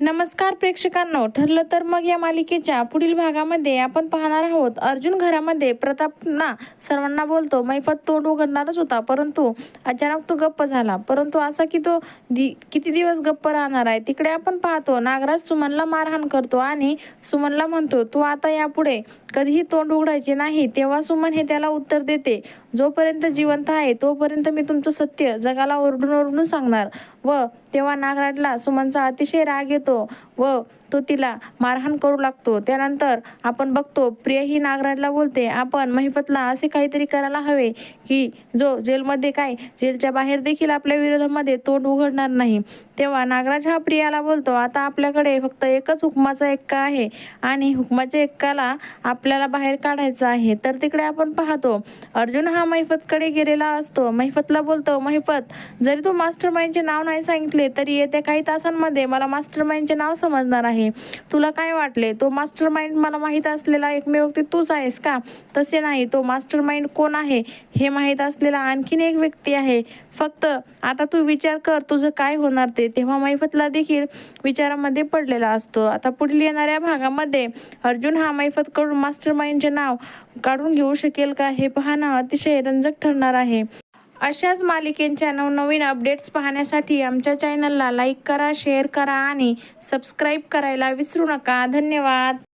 नमस्कार प्रेक्षकांनो ठरलं तर मग या मालिकेच्या पुढील भागामध्ये आपण पाहणार आहोत. अर्जुन घरामध्ये प्रतापना सर्वांना बोलतो मैफत तोंड उघडणारच होता परंतु अचानक तो गप्प झाला. परंतु असा की तो दि किती दिवस गप्प राहणार आहे? तिकडे आपण पाहतो नागराज सुमनला मारहाण करतो आणि सुमनला म्हणतो तू आता यापुढे कधीही तोंड उघडायचे नाही तेव्हा सुमन हे त्याला उत्तर देते. जोपर्यंत जिवंत आहे तोपर्यंत मी तुमचं सत्य जगाला ओरडून ओरडून सांगणार. व तेव्हा नागराजला सुमनचा अतिशय राग येतो व तो तिला मारहाण करू लागतो. त्यानंतर आपण बघतो प्रिय ही नागराजला बोलते आपण महिपतला असे काहीतरी करायला हवे की जो जेलमध्ये काय जेलच्या बाहेर देखील आपल्या विरोधामध्ये तोंड उघडणार नाही. तेव्हा नागराज हा प्रियाला बोलतो आता आपल्याकडे फक्त एकच हुकमाचा एक्का आहे आणि हुकमाच्या एक्काला आपल्याला बाहेर काढायचं आहे. तर तिकडे आपण पाहतो अर्जुन हा महिपतकडे गेलेला असतो. महिफतला बोलतो महिफत जरी तू मास्टर माइंडचे नाव नाही सांगितले तरी येत्या काही तासांमध्ये मला मास्टर माइंडचे नाव समजणार आहे. आहे. तुला काय वाटले तो मास्टर माइंड मला माहीत असलेला एकमेव व्यक्ती तूच आहेस का? तसे नाही. तो मास्टर माइंड कोण आहे? हे माहीत असलेला आणखीन एक व्यक्ती आहे. फक्त आता तू विचार कर तुझं काय होणार ते. तेव्हा मैफतला देखील विचारामध्ये पडलेला असतो. आता पुढील येणाऱ्या भागामध्ये अर्जुन हा मैफतकडून मास्टर माइंडचे नाव काढून घेऊ शकेल का हे पाहणं अतिशय रंजक ठरणार आहे. अशाच मालिकेंच्या नवनवीन अपडेट्स पाहण्यासाठी आमच्या चॅनलला लाईक करा शेअर करा आणि सबस्क्राईब करायला विसरू नका. धन्यवाद.